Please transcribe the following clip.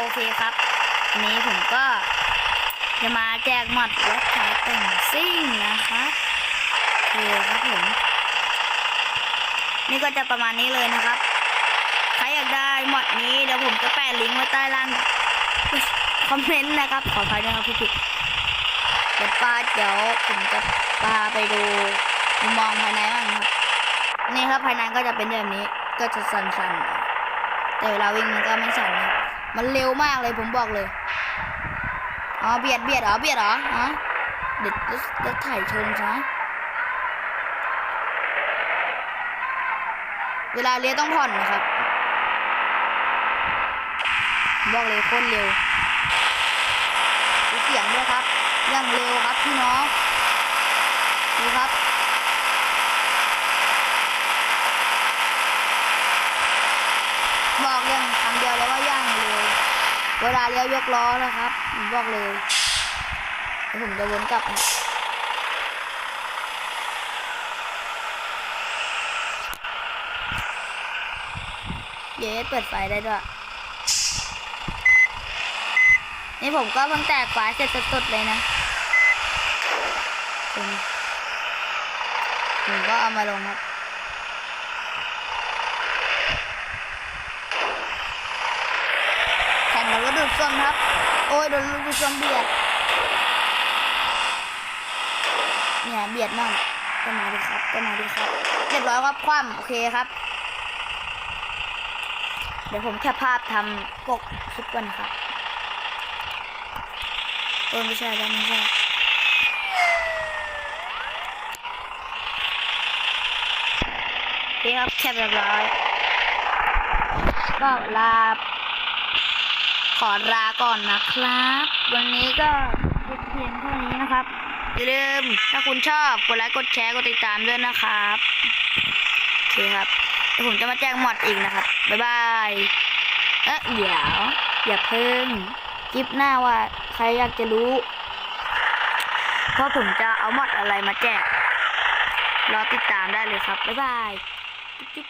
โอเคครับวันนี้ผมก็จะมาแจกหมดรถขายแต่งซิ่งนะครับโอเคครับผม นี่ก็จะประมาณนี้เลยนะครับ ใครอยากได้หมดนี้เดี๋ยวผมจะแปะลิงก์ไว้ใต้ล่างคอมเมนต์นะครับ ขออภัยด้วยครับพี่พี่เดี๋ยวป้าเดี๋ยวผมจะพาไปดูมุมมองภายในบ้างครับ นี่ครับภายในก็จะเป็นแบบนี้ ก็จะสั่นๆ แต่เวลาวิ่งมันก็ไม่สั่นนะครับ มันเร็วมากเลยผมบอกเลย อ๋อเบียดเบียดเหรอเบียดเหรอฮะเดี๋ยวจะถ่ายชนซะเวลาเลี้ยต้องผ่อนนะครับ บอกเลยโคตรเร็วดูเสียงด้วยครับยังเร็วครับพี่น้องดูครับ บอกเรื่องคำเดียวเลยว่าย่างเร็ว เวลาเลี้ยวยกล้อนะครับผมบอกเลยเดี๋ยวผมจะวนกลับนะเย้เปิดไฟได้ด้วย นี่ผมก็เพิ่งแตกฝาเสร็จสดๆเลยนะผมผมก็เอามาลงครับ แข่ง กับรถดูดซ่วมครับ โอ้ยโดนรถดูดซ่วมเบียด เนี่ยเบียดมากก็มาดิครับก็มาดิครับเรียบร้อยครับคว่ำโอเคครับ เดี๋ยวผมแค่ภาพทำปกคลิปก่อนครับโอ้ไม่ใช่แล้วไม่ใช่โอเคครับแคปเรียบร้อยก็ลา ขอลาก่อนนะครับ วันนี้ก็เพียงเท่านี้นะครับ อย่าลืมถ้าคุณชอบกดไลค์กดแชร์กดติดตามด้วยนะครับโอเคครับเดี๋ยวผมจะมาแจ้งมอดอีกนะครับ บ๊ายบาย เอ๊ะเดี๋ยวอย่าเพิ่งคลิปหน้าว่าใครอยากจะรู้เพราะผมจะเอามอดอะไรมาแจกรอติดตามได้เลยครับ บ๊ายบาย จุ๊บ